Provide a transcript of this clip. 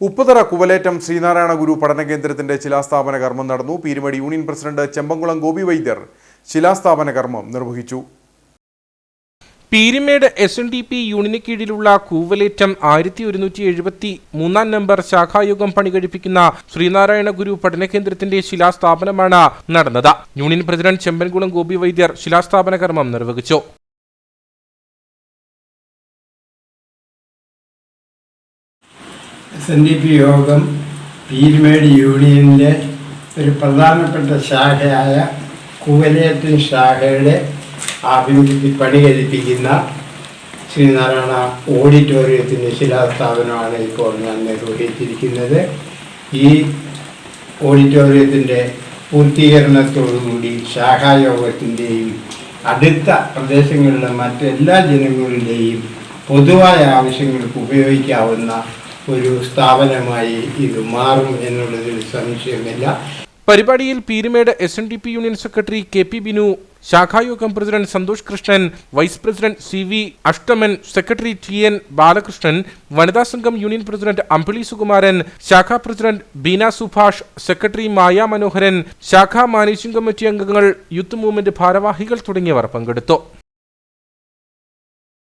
ഉപ്പുതറ കുവലേറ്റം ശ്രീനാരായണ ഗുരു പഠന കേന്ദ്രത്തിന്റെ ശിലാസ്ഥാപന കർമ്മം നടന്നു. പീരുമടി യൂണിയൻ പ്രസിഡന്റ് ചെമ്പംകുളം ഗോപി വൈദ്യർ ശിലാസ്ഥാപന കർമ്മം നിർവഹിച്ചു. Peermade S N D P യൂണിന് കീഴിലുള്ള കൂവലേറ്റം ആയിരത്തി ഒരുന്നൂറ്റി എഴുപത്തി മൂന്നാം നമ്പർ ശാഖായുഗം പണി കഴിപ്പിക്കുന്ന ശ്രീനാരായണ ഗുരു പഠന കേന്ദ്രത്തിന്റെ ശിലാസ്ഥാപനമാണ് നടന്നത്. യൂണിയൻ പ്രസിഡന്റ് ചെമ്പൻകുളം ഗോപി വൈദ്യർ ശിലാസ്ഥാപന കർമ്മം നിർവഹിച്ചു. എസ് എൻ ഡി പി യോഗം പീരുമേട് യൂണിയനിലെ ഒരു പ്രധാനപ്പെട്ട ശാഖയായ കുവലേറ്റൻ ശാഖയുടെ ആഭിമുഖ്യത്തിൽ പണി കഴിപ്പിക്കുന്ന ശ്രീനാരായണ ഓഡിറ്റോറിയത്തിന്റെ ശിലാസ്ഥാപനമാണ് ഇപ്പോൾ ഞാൻ നിർവഹിച്ചിരിക്കുന്നത്. ഈ ഓഡിറ്റോറിയത്തിന്റെ പൂർത്തീകരണത്തോടുകൂടി ശാഖായോഗത്തിന്റെയും അടുത്ത പ്രദേശങ്ങളിലെ മറ്റെല്ലാ ജനങ്ങളുടെയും പൊതുവായ ആവശ്യങ്ങൾക്ക് ഉപയോഗിക്കാവുന്ന ഒരു സ്ഥാപനമായി ഇത് മാറും എന്നുള്ളതിൽ സംശയമില്ല. പരിപാടിയിൽ Peermade S N D P union secretary K P Binu ശാഖായോഗം president Santhosh Krishnan vice president C V Ashtaman secretary T N Balakrishnan വനിതാ സംഘം യൂണിയൻ പ്രസിഡന്റ് അമ്പിളി സുകുമാരൻ ശാഖാ പ്രസിഡന്റ് ബീന സുഭാഷ് സെക്രട്ടറി മായ മനോഹരൻ ശാഖാ മാനേജിംഗ് കമ്മിറ്റി അംഗങ്ങൾ യൂത്ത് മൂവ്മെന്റ് ഭാരവാഹികൾ തുടങ്ങിയവർ പങ്കെടുത്തു.